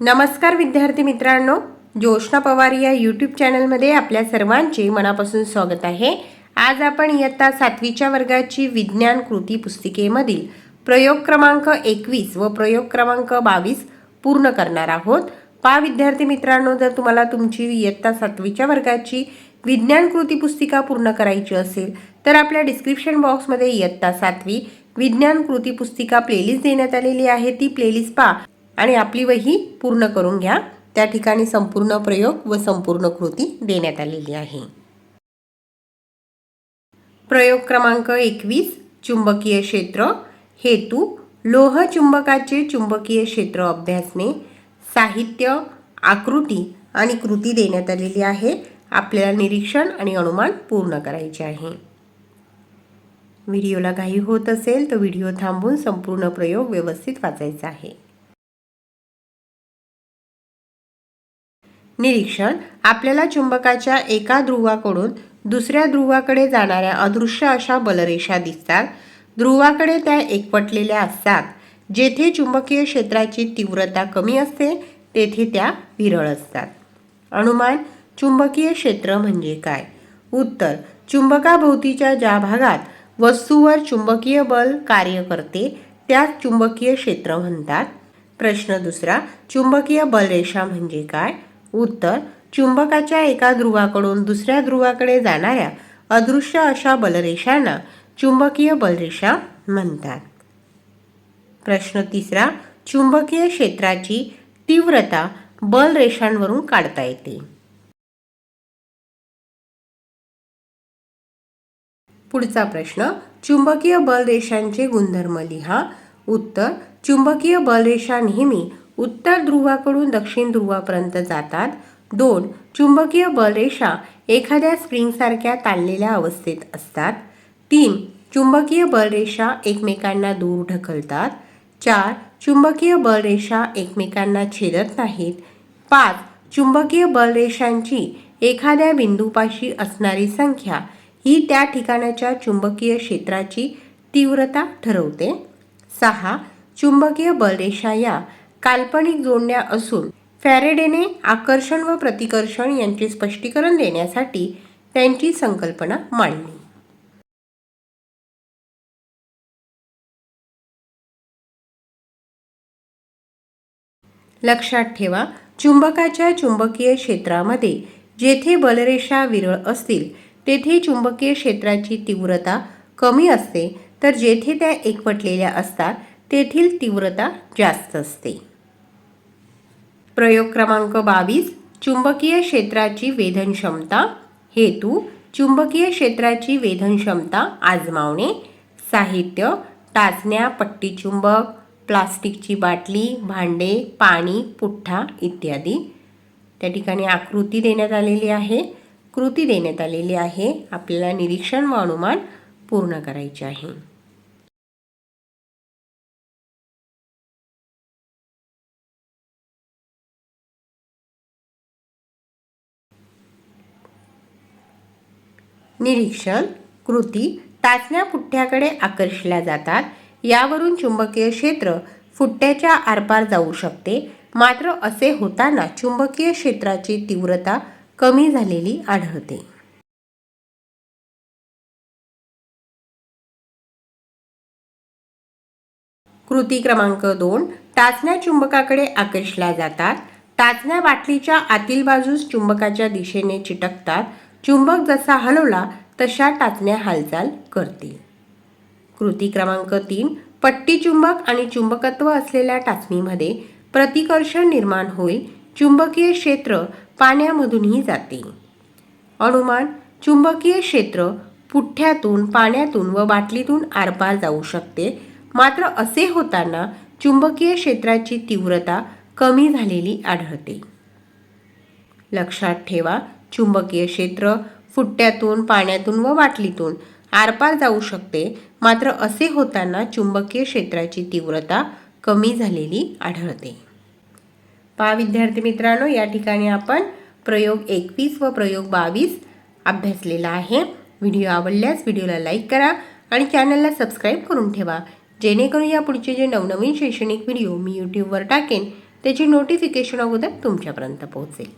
नमस्कार विद्यार्थी मित्रांनो ज्योष्णा पवार या यूट्यूब चॅनलमध्ये आपल्या सर्वांचे मनापासून स्वागत आहे. आज आपण इयत्ता सातवीच्या वर्गाची विज्ञान कृती पुस्तिकेमधील प्रयोग क्रमांक एकवीस व प्रयोग क्रमांक बावीस पूर्ण करणार आहोत. पा विद्यार्थी मित्रांनो जर तुम्हाला तुमची इयत्ता सातवीच्या वर्गाची विज्ञान कृती पुस्तिका पूर्ण करायची असेल तर आपल्या डिस्क्रिप्शन बॉक्समध्ये इयत्ता सातवी विज्ञान कृती पुस्तिका प्लेलिस्ट देण्यात आलेली आहे. ती प्लेलिस्ट पहा. आणि आपली वही पूर्ण करून घ्या. त्या ठिकाणी संपूर्ण प्रयोग व संपूर्ण कृती देण्यात आलेली आहे. प्रयोग क्रमांक एकवीस चुंबकीय क्षेत्र. हेतू लोह चुंबकाचे चुंबकीय क्षेत्र अभ्यासने साहित्य आकृती आणि कृती देण्यात आलेली आहे. आपल्याला निरीक्षण आणि अनुमान पूर्ण करायचे आहे. व्हिडिओला घाई होत असेल तर व्हिडिओ थांबून संपूर्ण प्रयोग व्यवस्थित वाचायचा आहे. निरीक्षण आपल्याला चुंबकाच्या एका ध्रुवाकडून दुसऱ्या ध्रुवाकडे जाणाऱ्या अदृश्य अशा बलरेषा दिसतात. ध्रुवाकडे त्या एकवटलेल्या असतात. जेथे चुंबकीय क्षेत्राची तीव्रता कमी असते तेथे त्या विरळ असतात. अनुमान चुंबकीय क्षेत्र म्हणजे काय? उत्तर चुंबकाभोवतीच्या ज्या भागात वस्तूवर चुंबकीय बल कार्य करते त्यास चुंबकीय क्षेत्र म्हणतात. प्रश्न दुसरा चुंबकीय बलरेषा म्हणजे काय? उत्तर चुंबकाच्या एका ध्रुवाकडून दुसऱ्या ध्रुवाकडे जाणाऱ्या अदृश्य अशा बलरेषांना चुंबकीय बलरेषा म्हणतात. प्रश्न तिसरा चुंबकीय क्षेत्राची तीव्रता बलरेषांवरून काढता येते. पुढचा प्रश्न चुंबकीय बलरेषांचे गुणधर्म लिहा. उत्तर चुंबकीय बलरेषा नेहमी उत्तर ध्रुवाकडून दक्षिण ध्रुवापर्यंत जातात. दोन चुंबकीय बलरेषा एखाद्या स्प्रिंगसारख्या ताणलेल्या अवस्थेत असतात. तीन चुंबकीय बलरेषा एकमेकांना दूर ढकलतात. चार चुंबकीय बलरेषा एकमेकांना छेदत नाहीत. पाच चुंबकीय बलरेषांची एखाद्या बिंदूपाशी असणारी संख्या ही त्या ठिकाणाच्या चुंबकीय क्षेत्राची तीव्रता ठरवते. सहा चुंबकीय बलरेषा या काल्पनिक जोडण्या असून फॅरेडेने आकर्षण व प्रतिकर्षण यांचे स्पष्टीकरण देण्यासाठी त्यांची संकल्पना मांडली. लक्षात ठेवा चुंबकाच्या चुंबकीय क्षेत्रामध्ये जेथे बलरेषा विरळ असतील तेथे चुंबकीय क्षेत्राची तीव्रता कमी असते तर जेथे त्या एकवटलेल्या असतात तेथील तीव्रता जास्त असते. प्रयोग क्रमांक बावीस चुंबकीय क्षेत्राची वेधन क्षमता हेतू चुंबकीय क्षेत्राची वेधन क्षमता आजमावणे. साहित्य टाचण्या पट्टी चुंबक प्लास्टिकची बाटली भांडे पाणी पुठ्ठा इत्यादी. त्या ठिकाणी आकृती देण्यात आलेली आहे. कृती देण्यात आलेली आहे. आपल्याला निरीक्षण व अनुमान पूर्ण करायचे आहे. निरीक्षण कृती टाचण्या पुठ्ठ्याकडे आकर्षल्या जातात. यावरून चुंबकीय क्षेत्र फुट्ट्याच्या आरपार जाऊ शकते. मात्र असे होताना चुंबकीय क्षेत्राची तीव्रता कमी झालेली आढळते. कृती क्रमांक दोन. टाचण्या चुंबकाकडे आकर्षल्या जातात. टाचण्या बाटलीच्या आतील बाजूस चुंबकाच्या दिशेने चिटकतात. चुंबक जसा हलवला तशा टाचण्या हालचाल करतील कृती क्रमांक तीन पट्टी चुंबक आणि चुंबकत्व असलेल्या टाचणीमध्ये प्रतिकर्षण निर्माण होईल. चुंबकीय क्षेत्र पाण्यामधूनही जाते. अनुमान चुंबकीय क्षेत्र पुठ्ठ्यातून पाण्यातून व बाटलीतून आरपार जाऊ शकते. मात्र असे होताना चुंबकीय क्षेत्राची तीव्रता कमी झालेली आढळते. लक्षात ठेवा चुंबकीय क्षेत्र फुट्ट्यातून पाण्यातून व बाटलीतून आरपार जाऊ शकते मात्र असे होताना चुंबकीय क्षेत्राची तीव्रता कमी झालेली आढळते. पहा विद्यार्थी मित्रांनो या ठिकाणी आपण प्रयोग एकवीस व प्रयोग बावीस अभ्यासलेला आहे. व्हिडिओ आवडल्यास व्हिडिओला लाईक करा आणि चॅनलला सबस्क्राईब करून ठेवा. जेणेकरून या पुढचे जे नवनवीन शैक्षणिक व्हिडिओ मी यूट्यूबवर टाकेन त्याची नोटिफिकेशन अगोदर तुमच्यापर्यंत पोहोचेल.